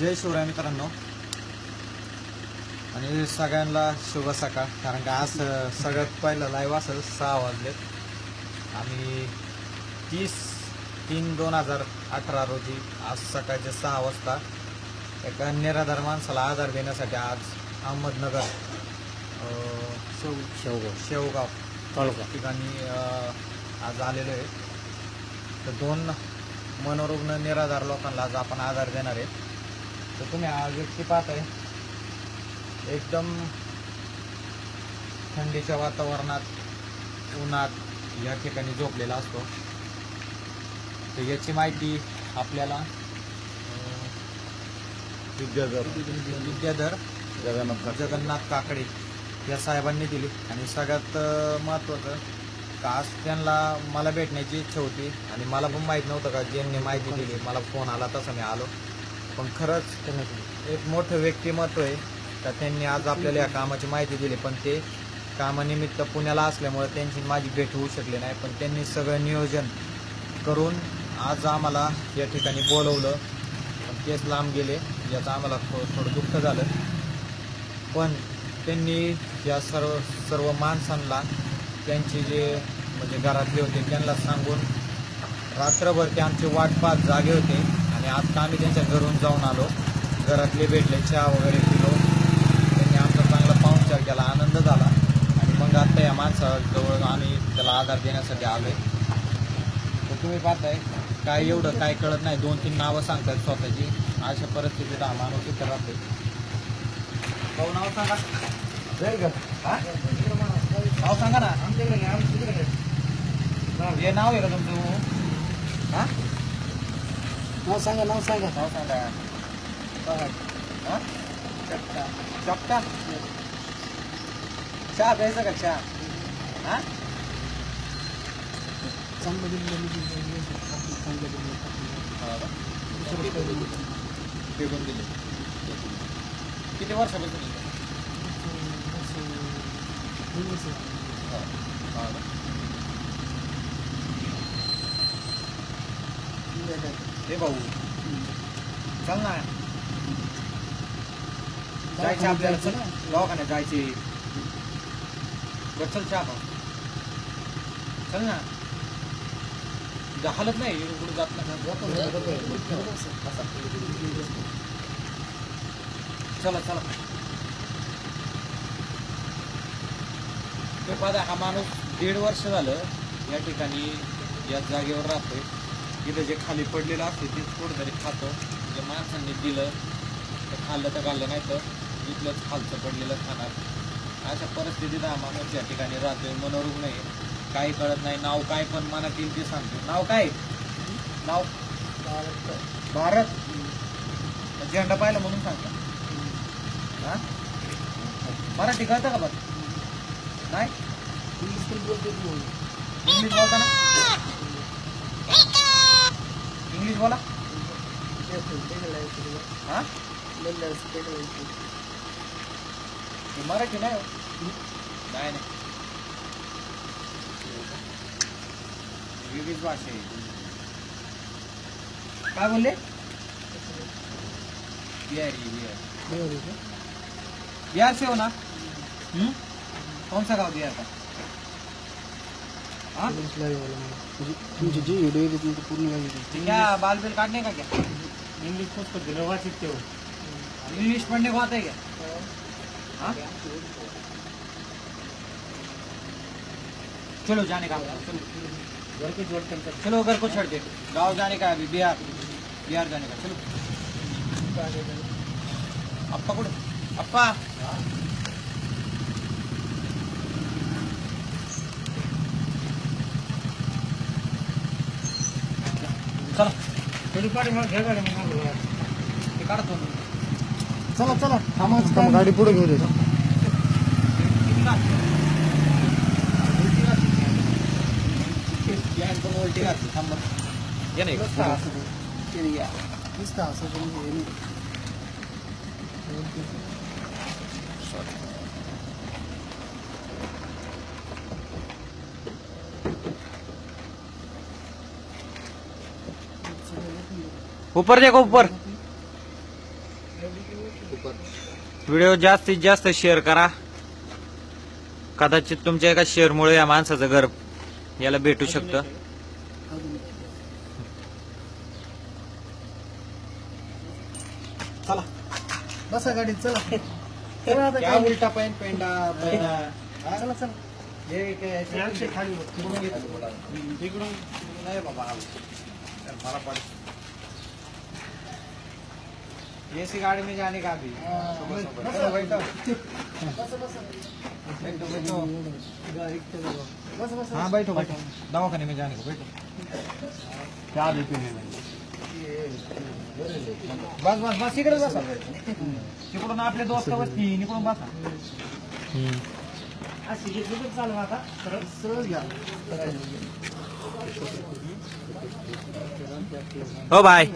जय शिवराय मित्रांनो. आणि सगळ्यांना शुभ सकाळ. कारण का आज सगळ्यात पहिलं लाईव्ह असेल सहा वाजलेत. आम्ही तीस तीन दोन हजार अठरा रोजी आज सकाळचे सहा वाजता एका निराधार माणसाला आधार देण्यासाठी आज अहमदनगर शेव शेवगाव. शेवगाव तालुका. ठिकाणी आज आलेलो आहे. तर दोन मनोरुग्ण निराधार लोकांना आज आपण आधार देणार आहे. तर तुम्ही हा व्यक्ती पाहताय. एकदम थंडीच्या वातावरणात उन्हात या ठिकाणी झोपलेला असतो. तर याची माहिती आपल्याला अं, विद्याधर. जगन्नाथ जगन्नाथ काकडे या साहेबांनी दिली. आणि सगळ्यात महत्त्वाचं का आज त्यांना मला भेटण्याची इच्छा होती आणि मला पण माहीत नव्हतं का ज्यांनी माहिती दिली. मला फोन आला तसं मी आलो. पण खरंच एक मोठं व्यक्तिमत्व आहे. का त्यांनी आज आपल्याला या कामाची माहिती दिली पण ते कामानिमित्त पुण्याला असल्यामुळे त्यांची माझी भेट होऊ शकली नाही. पण त्यांनी सगळं नियोजन करून आज आम्हाला या ठिकाणी बोलवलं. पण तेच लांब गेले याचं आम्हाला थोडं दुःख झालं. पण त्यांनी या सर्व सर्व माणसांना त्यांचे जे म्हणजे घरातले होते त्यांना सांगून रात्रभर ते आमची वाट पाहत जागे होते. आणि आत्ता आम्ही त्यांच्या घरून जाऊन आलो. घरातले भेटले चहा वगैरे पिलो. त्यांनी आमचा चांगला पाहुणचार केला आनंद झाला. आणि मग आत्ता या माणसाजवळ आम्ही त्याला आधार देण्यासाठी आलोय. तर तुम्ही पाहताय काय एवढं काय कळत नाही. दोन तीन नावं सांगतात स्वतःची. अशा परिस्थितीत हा माणूस इथं राहतोय. भाऊ नाव सांगा? नाव सांगा ना. हे नाव आहे का तुमचं? हा? नाव सांगा नाव सांगा. नाव सांगा. हां? चपटा. चहा प्यायचा का चहा? हा? फेकून दिले किती वर्षापासून इथे? हो भाऊ चल ना जायचे आपल्याला चल दवाखान्यात जायचे बरं चल चहा पाहू चल ना जा- हालत नाही कुठे जात नाही चला चला ते पाहता हा माणूस दीड वर्ष झालं या ठिकाणी या जागेवर राहतोय इथं जे खाली पडलेलं असते तेच कुठंतरी खातो. जे माणसांनी दिलं तर खाल्लं तर खाल्लं नाही तर इथलंच खालचं पडलेलं खाणार. अशा परिस्थितीत हा माणूस या ठिकाणी राहतोय मनोरुग्ण आहे. काही कळत नाही नाव काय पण मनात येईल ते सांगतो. नाव काय? नाव? भारत. झेंडा पाहिला म्हणून सांगता. हा? मराठी कळतं का बरं? नाही? इंग्लिश बोलता ना इंग्लिश बोला हा? हे मराठी नाही हो. नाही नाही. वेगळीच भाषा आहे. काय बोलले? बिहारी बिहार. बिहार से हो ना? हम्म? कौन सा गाँव बिहार? का तुमची जी व्हिडिओ येते ती पूर्ण क्या बाल बिल काटने का क्या? इंग्लिश पुस्तक दिलं वाचित हो। इंग्लिश पढ़ने को आता है क्या? हाँ? चलो, जाने का। चलो घर के जोड़ कर। चलो, घर को छोड़ दे। गाँव जाने का अभी, बिहार। बिहार जाने का। चलो। अप्पा कुठे अप्पा। चला थोडी पाठी मग घ्या गाडी मग ते काढतो मी. चला चला थांबाच काम गाडी पुढे घेऊ दे किती? उलटी पण उलटी थांब बरं. ये? नुसतं असं पण हे नाही. ऊपर देखो ऊपर। व्हिडिओ जास्तीत जास्त शेअर करा. कदाचित तुमच्या एका शेअरमुळे या माणसाचं घर याला भेटू शकतं. चला. बसा गाडीत चला. चला आता क्या काय उलटा पैन पेंडा चला चला. हे काय खाली बघ. तिकडून नाही बाबा. चल, मला पड एसी गाड़ी में जाने का भी। हाँ, बैठो बैठो। बैठो बस बस हाँ बैठो बैठो दवाखाने में जाने को बैठो। क्या देते हैं बस बस बस इकडे बसा। तिकडून आपले दोस्त वस्ती इकडून बसा अशी घेतली तर चालू आता सरळ सरळ घ्या हो भाई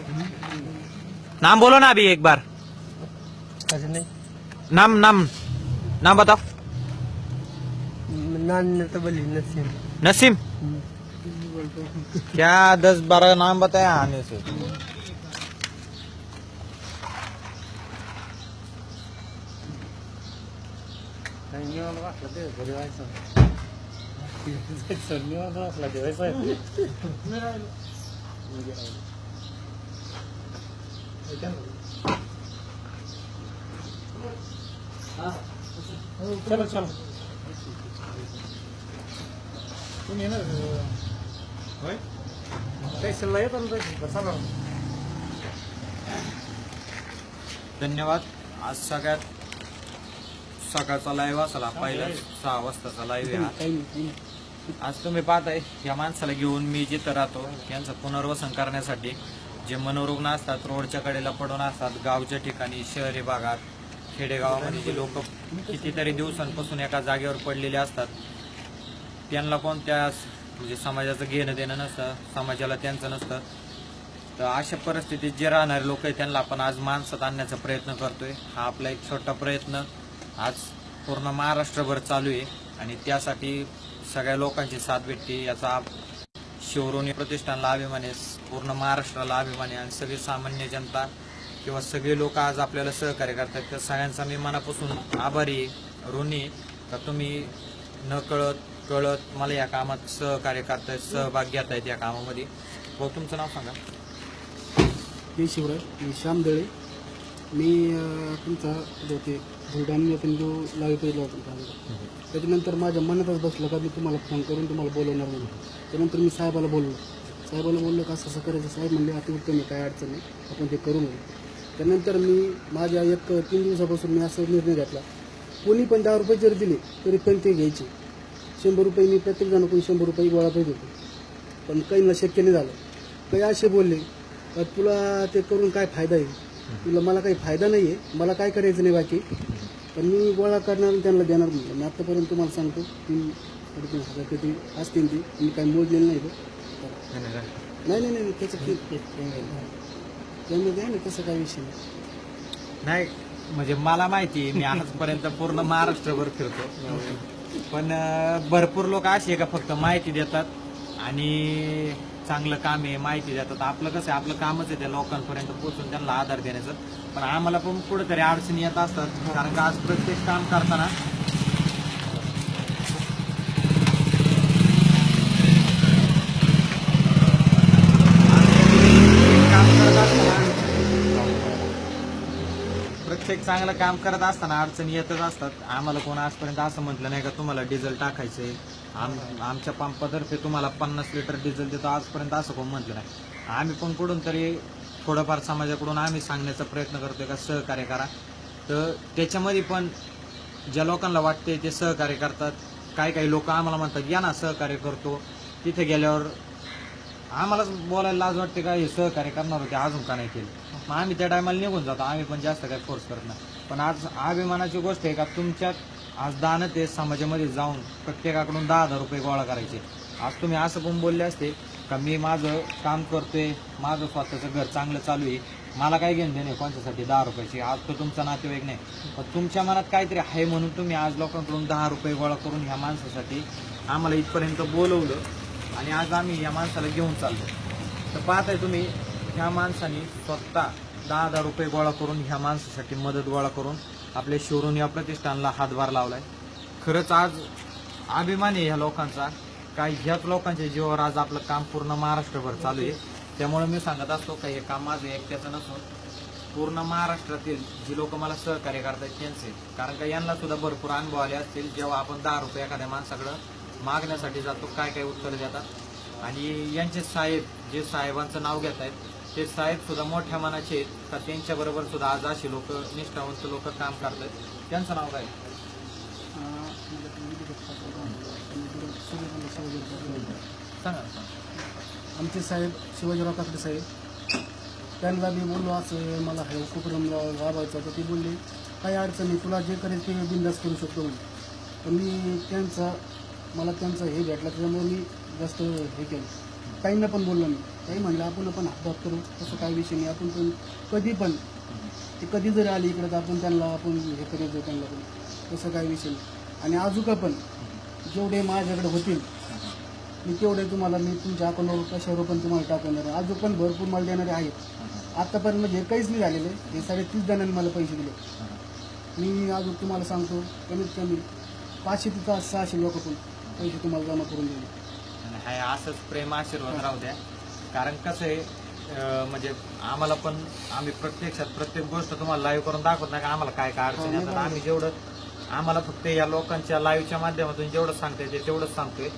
नाम बोलो ना अभी एक बार। कसं नाही। नाम नाम नाम बताओ। नसेल नसीम। क्या दस बारह नाम बताया आने से? निवांत चला चला तुम्ही येणार होय काही येतो येत चला धन्यवाद आज सगळ्यात सकाळचा लाईव्ह असला पहिला सहा वाजताचा लाईव्ह आहे हा. आज तुम्ही पाहताय या माणसाला घेऊन मी जिथं राहतो यांचं पुनर्वसन करण्यासाठी जे मनोरुग्ण असतात रोडच्या कडेला पडून असतात गावच्या ठिकाणी शहरी भागात खेडेगावामध्ये जे लोक कितीतरी दिवसांपासून एका जागेवर पडलेले असतात त्यांना कोणत्या म्हणजे समाजाचं घेणं देणं नसतं समाजाला त्यांचं नसतं. तर अशा परिस्थितीत जे राहणारे लोक आहेत त्यांना आपण आज माणसात आणण्याचा प्रयत्न करतोय. हा आपला एक छोटा प्रयत्न आज पूर्ण महाराष्ट्रभर चालू आहे. आणि त्यासाठी सगळ्या लोकांची साथ भेटते याचा शिवरोनी प्रतिष्ठानला अभिमान आहे पूर्ण महाराष्ट्राला अभिमान आहे. आणि सगळी सामान्य जनता किंवा सगळे लोक आज आपल्याला सहकार्य करतात. त्या सगळ्यांचा मी मनापासून आभारी आहे. ऋणी आहे का तुम्ही न कळत कळत मला या कामात सहकार्य करतायत सहभाग घेत आहेत या कामामध्ये. भाऊ तुमचं नाव सांगा. मी शिवराय मी श्याम दळे. मी तुमचा जो ते बुलढाणा आपण जो लाईव्ह त्याच्यानंतर माझ्या मनातच बसलं का मी तुम्हाला फोन करून तुम्हाला बोलवणार म्हणून. त्यानंतर मी साहेबाला बोललो. साहेबाला बोललो का असं असं करायचं. साहेब म्हणले अति मी आहे काय अडचण नाही. आपण ते करू म्हणून. त्यानंतर मी माझ्या एक तीन दिवसापासून मी असा निर्णय घेतला. कोणी पण दहा रुपये जरी दिले तरी पण ते घ्यायचे. शंभर रुपये मी प्रत्येक जण कोणी शंभर रुपये गोळा पाहिजे होते पण काही शक्य नाही झालं. काही असे बोलले का तुला ते करून काय फायदा आहे? तुला मला काही फायदा नाही आहे मला काय करायचं नाही बाकी? पण मी गोळा करणार त्यांना देणार म्हटलं मी आत्तापर्यंत तुम्हाला सांगतो तीन साडेतीन हजार किती असतील ती. मी काही मोजलेलं नाही ते नाही नाही. नाही त्याचं की त्यामुळे द्या ना तसं काय विषय नाही. नाही म्हणजे मला माहिती आहे मी आजपर्यंत पूर्ण महाराष्ट्रभर फिरतो. पण अं, भरपूर लोक असे का फक्त माहिती देतात आणि चांगलं काम आहे माहिती देतात. आपलं कसं आहे आपलं कामच आहे त्या लोकांपर्यंत पोहोचून त्यांना आधार देण्याचं. पण आम्हाला पण कुठेतरी अडचणी येत असतात कारण का आज प्रत्येक काम करताना प्रत्येक चांगलं काम करत असताना अडचणी येतच असतात. आम्हाला कोण आजपर्यंत असं म्हटलं नाही का तुम्हाला डिझेल टाकायचं आहे आम आमच्या पंपातर्फे तुम्हाला पन्नास लिटर डिझेल देतो. आजपर्यंत असं कोण म्हटलं नाही. आम्ही पण कुठून तरी थोडंफार समाजाकडून आम्ही सांगण्याचा प्रयत्न करतोय का सहकार्य करा. तर त्याच्यामध्ये पण ज्या लोकांना वाटते ते सहकार्य करतात. काही काही लोक आम्हाला म्हणतात या ना सहकार्य करतो. तिथे गेल्यावर आम्हालाच बोलायला लाज वाटते का हे सहकार्य करणार होते अजून का नाही केलं? मग आम्ही त्या टायमाला निघून जातो. आम्ही पण जास्त काही फोर्स करत नाही. पण आज अभिमानाची गोष्ट आहे का तुमच्यात आज दान ते समाजामध्ये जाऊन प्रत्येकाकडून दहा हजार रुपये गोळा करायचे. आज तुम्ही असं पण बोलले असते का मी माझं काम करतोय माझं स्वतःचं घर चांगलं चालू आहे. मला काय घेऊन देणे कोणत्यासाठी दहा रुपयाची? आज तो तुमचा नातेवाईक नाही. पण तुमच्या मनात काहीतरी आहे म्हणून तुम्ही आज लोकांकडून दहा रुपये गोळा करून ह्या माणसासाठी आम्हाला इथपर्यंत बोलवलं आणि आज आम्ही या माणसाला घेऊन चाललो. तर पाहताय तुम्ही ह्या माणसाने स्वतः दहा हजार रुपये गोळा करून ह्या माणसासाठी मदत गोळा करून आपल्या शोरून या प्रतिष्ठानला हातभार लावलाय. खरंच आज अभिमान आहे ह्या लोकांचा. काय ह्याच लोकांच्या जीवावर आज आपलं काम पूर्ण महाराष्ट्रभर चालू आहे. त्यामुळे मी सांगत असतो का हे काम माझं एकट्याचं नसून पूर्ण महाराष्ट्रातील जी लोक मला सहकार्य करतात त्यांचे. कारण का यांना सुद्धा भरपूर अनुभव आले असतील. जेव्हा आपण दहा रुपये एखाद्या माणसाकडं मागण्यासाठी जातो काय काय उत्तर देतात. आणि यांचे साहेब जे साहेबांचं नाव घेत आहेत ते साहेब सुद्धा मोठ्या मनाचे आहेत. का त्यांच्या बरोबर सुद्धा आज अशी लोक निष्ठावंत लोक काम करतात त्यांचं नाव काय? तुम्ही सांगा. आमचे साहेब शिवाजीराव काकडे साहेब. त्यांना मी बोललो असं मला हे उपक्रम राबवायचा तर ते बोलले काही अडचण नाही तुला जे करेल ते बिंदास करू शकतो मी पण मी त्यांचा मला त्यांचं हे भेटलं त्याच्यामुळे मी जास्त हे केलं. काहींना पण बोललो मी. काही म्हणलं आपण आपण हातभात करू तसं काही विषय नाही. आपण पण कधी पण ते कधी जरी आली इकडं तर आपण त्यांना आपण हे करायचं त्यांना पण तसं काही विषय नाही. आणि अजूका पण जेवढे माझ्याकडे होतील मी तेवढे तुम्हाला मी तुमच्या अकाउंटवर कशावर पण तुम्हाला टाकणार आहे अजून पण भरपूर मला देणारे आहेत. आत्तापर्यंत म्हणजे काहीच नाही झालेले. हे साडेतीस जणांनी मला पैसे दिले. मी अजून तुम्हाला सांगतो कमीत कमी पाचशे ते तास सहाशे लोक पण पैसे तुम्हाला जमा करून दिले हाय असंच प्रेम आशीर्वाद राहू द्या. कारण कसं आहे म्हणजे आम्हाला पण आम्ही प्रत्यक्षात प्रत्येक गोष्ट तुम्हाला लाईव्ह करून दाखवत नाही का आम्हाला काय काय अडचणी येतात. आम्ही जेवढं आम्हाला फक्त या लोकांच्या लाईव्हच्या माध्यमातून जेवढं सांगता येते तेवढंच सांगतोय.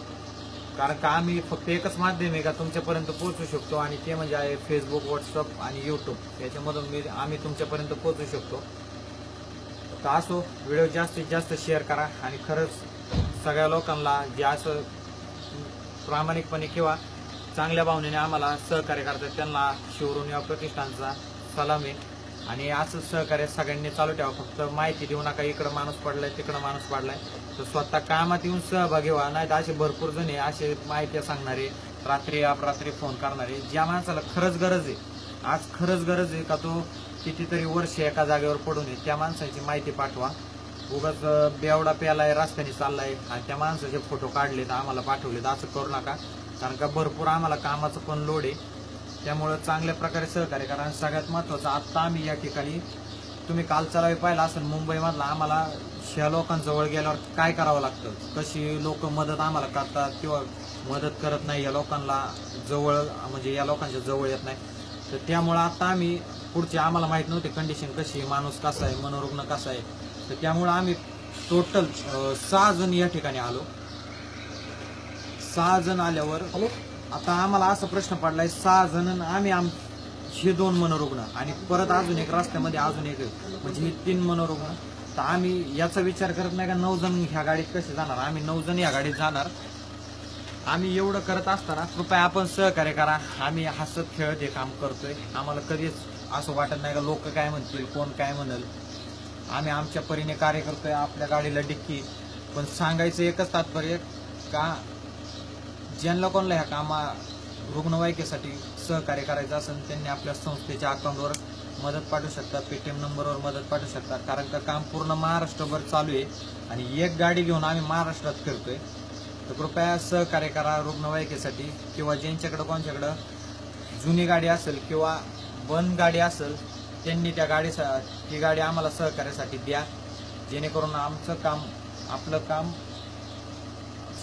कारण का आम्ही फक्त एकच माध्यम आहे का तुमच्यापर्यंत पोहोचू शकतो आणि ते म्हणजे आहे फेसबुक व्हॉट्सअप आणि युट्यूब याच्यामधून मी आम्ही तुमच्यापर्यंत पोहोचू शकतो. तर असो व्हिडिओ जास्तीत जास्त शेअर करा आणि खरंच सगळ्या लोकांना जे असं प्रामाणिकपणे किंवा चांगल्या भावनेने आम्हाला सहकार्य करतात. त्यांना शिवरून या प्रतिष्ठानचा सलाम आहे. आणि असं सहकार्य सगळ्यांनी चालू ठेवा. फक्त माहिती देऊ नका इकडं माणूस पडलाय तिकडं माणूस पडलाय. तर स्वतः कामात येऊन सहभागी व्हा. नाही तर असे भरपूर जण आहे असे माहिती सांगणारे रात्री अपरात्री फोन करणारे ज्या माणसाला खरंच गरज आहे. आज खरंच गरज आहे का तो कितीतरी वर्ष एका जागेवर पडून आहे त्या माणसाची माहिती पाठवा. उगाच बेवडा प्यालाय रस्त्याने चाललाय आणि त्या माणसाचे फोटो काढलेत आम्हाला पाठवले असं करू नका. कारण का भरपूर आम्हाला कामाचं पण लोड आहे. त्यामुळं चांगल्या प्रकारे सहकार्य कारण सगळ्यात महत्त्वाचं आत्ता आम्ही या ठिकाणी तुम्ही कालचा चलावी पाहिला असेल मुंबईमधला आम्हाला ह्या लोकांजवळ गेल्यावर काय करावं लागतं? कशी लोक मदत आम्हाला करतात किंवा मदत करत नाही या लोकांना जवळ म्हणजे या लोकांच्या जवळ येत नाही. तर त्यामुळं आता आम्ही पुढची आम्हाला माहीत नव्हती कंडिशन कशी आहे माणूस कसा आहे मनोरुग्ण कसा आहे. तर त्यामुळं आम्ही टोटल सहा जण या ठिकाणी आलो. सहा जण आल्यावर हॅलो? आता आम्हाला असा प्रश्न पडलाय सहा जण आम्ही आम हे दोन मनोरुग्ण आणि परत अजून एक रस्त्यामध्ये अजून एक. म्हणजे हे तीन मनोरुग्ण. तर आम्ही याचा विचार करत नाही का नऊ जण ह्या गाडीत कसे जाणार? आम्ही नऊ जण या गाडीत जाणार. आम्ही एवढं करत असताना कृपया आपण सहकार्य करा. आम्ही हसत खेळत हे काम करतोय. आम्हाला कधीच असं वाटत नाही का लोक काय म्हणतील कोण काय म्हणेल. आम्ही आमच्या परीने कार्य करतोय आपल्या गाडीला डिक्की. पण सांगायचं एकच तात्पर्य का ज्यांना कोणाला ह्या कामा रुग्णवाहिकेसाठी सहकार्य करायचं असेल त्यांनी आपल्या संस्थेच्या अकाउंटवर मदत पाठवू शकतात पेटीएम नंबरवर मदत पाठवू शकतात. कारण का काम पूर्ण महाराष्ट्रभर चालू आहे आणि एक गाडी घेऊन आम्ही महाराष्ट्रात फिरतोय. तर कृपया सहकार्य करा रुग्णवाहिकेसाठी किंवा ज्यांच्याकडं कोणच्याकडं जुनी गाडी असेल किंवा बंद गाडी असेल त्यांनी त्या गाडीसा ती गाडी आम्हाला सहकार्यासाठी द्या. जेणेकरून आमचं काम आपलं काम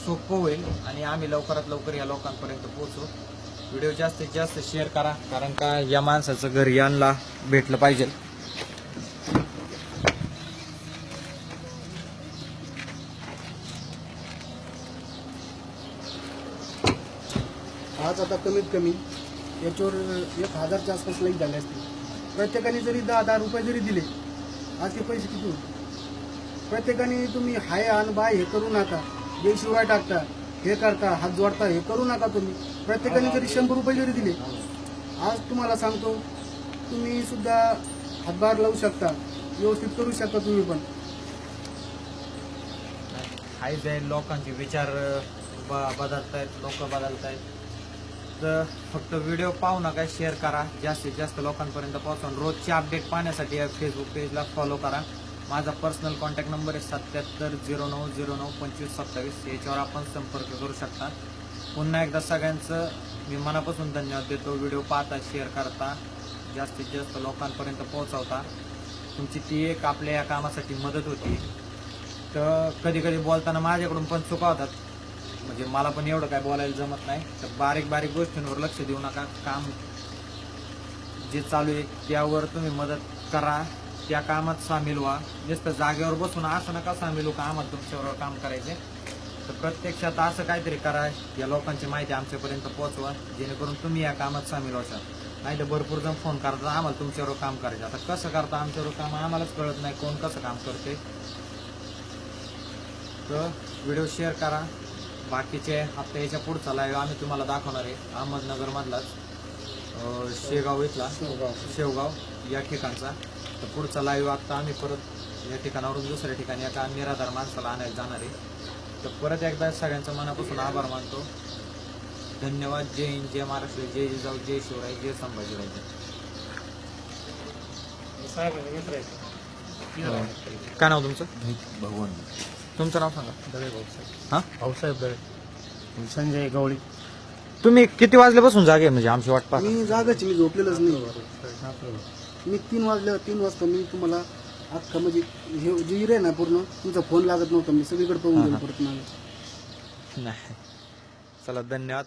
सोपं होईल आणि आम्ही लवकरात लवकर या लोकांपर्यंत पोहोचू. व्हिडिओ जास्तीत जास्त शेअर करा कारण का या माणसाचं घर यांना भेटलं पाहिजे. आज आता कमीत कमी याच्यावर एक हजारच्या आसपास लाईक झाले असतील प्रत्येकाने जरी दहा दहा रुपये जरी दिले आज ते पैसे किती होते प्रत्येकाने तुम्ही हाय आण बाय हे करू नका. जय टाकता हे करता हात जोडता हे करू नका तुम्ही. प्रत्येकाने जरी शंभर रुपये जरी दिले आज तुम्हाला सांगतो तुम्ही सुद्धा हातभार लावू शकता व्यवस्थित करू शकता तुम्ही पण. हाय जाईल लोकांचे विचार ब बदलतायत लोक बदलतायत. तर फक्त व्हिडिओ पाहू नका शेअर करा. जास्तीत जास्त लोकांपर्यंत पोहोचून रोजचे अपडेट पाहण्यासाठी या फेसबुक पेजला फॉलो करा. माझा पर्सनल कॉन्टॅक्ट नंबर आहे सत्याहत्तर झिरो नऊ झिरो नऊ पंचवीस सत्तावीस. याच्यावर आपण संपर्क करू शकता. पुन्हा एकदा सगळ्यांचं मी मनापासून धन्यवाद देतो. व्हिडिओ पाहता शेअर करता जास्तीत जास्त लोकांपर्यंत पोहोचवता. तुमची ती एक आपल्या या कामासाठी मदत होती. तर कधी कधी बोलताना माझ्याकडून पण चुका होतात. म्हणजे मला पण एवढं काय बोलायला जमत नाही. तर बारीक बारीक गोष्टींवर लक्ष देऊ नका. काम जे चालू आहे त्यावर तुम्ही मदत करा. त्या कामात सामील व्हा. नुसतं जागेवर बसून असं नका सामील का आम्हाला तुमच्याबरोबर काम करायचे? तर प्रत्यक्षात असं काहीतरी करा. या लोकांची माहिती आमच्यापर्यंत पोहोचवा. जेणेकरून तुम्ही या कामात सामील व्हाल नाही तर भरपूर जण फोन करतात आम्हाला तुमच्याबरोबर काम करायचं. आता कसं करता आमच्याबरोबर काम? आम्हालाच कळत नाही कोण कसं काम करते. तर व्हिडिओ शेअर करा. बाकीचे आता याच्या पुढचा लाईव्ह आम्ही तुम्हाला दाखवणार आहे. अहमदनगरमधलाच. शेगाव इथला. शेवगाव. या ठिकाणचा. तर पुढचा लाईव्ह आता आम्ही परत या ठिकाणावरून दुसऱ्या ठिकाणी एका निराधार माणसाला आणायला जाणार आहे. तर परत एकदा सगळ्यांचा मनापासून आभार मानतो. धन्यवाद. जय हिंद जय महाराष्ट्र जय जिजाऊ जय शिवराय जय संभाजीराजे. काय नाव तुमचं? भगवान. तुमचं नाव सांगा. दळे भाऊसाहेब हा? भाऊसाहेब दळे. संजय गवळी. तुम्ही किती वाजल्यापासून जागे म्हणजे आमची वाट पाहता. मी जागाची मी झोपलेलंच नाही. मी तीन वाजल्या तीन वाजता मी तुम्हाला अख्खा म्हणजे हे जे इरे ना पूर्ण तुमचा फोन लागत नव्हता. मी सगळीकडे पाहून गेलो परत नाही. चला धन्यवाद.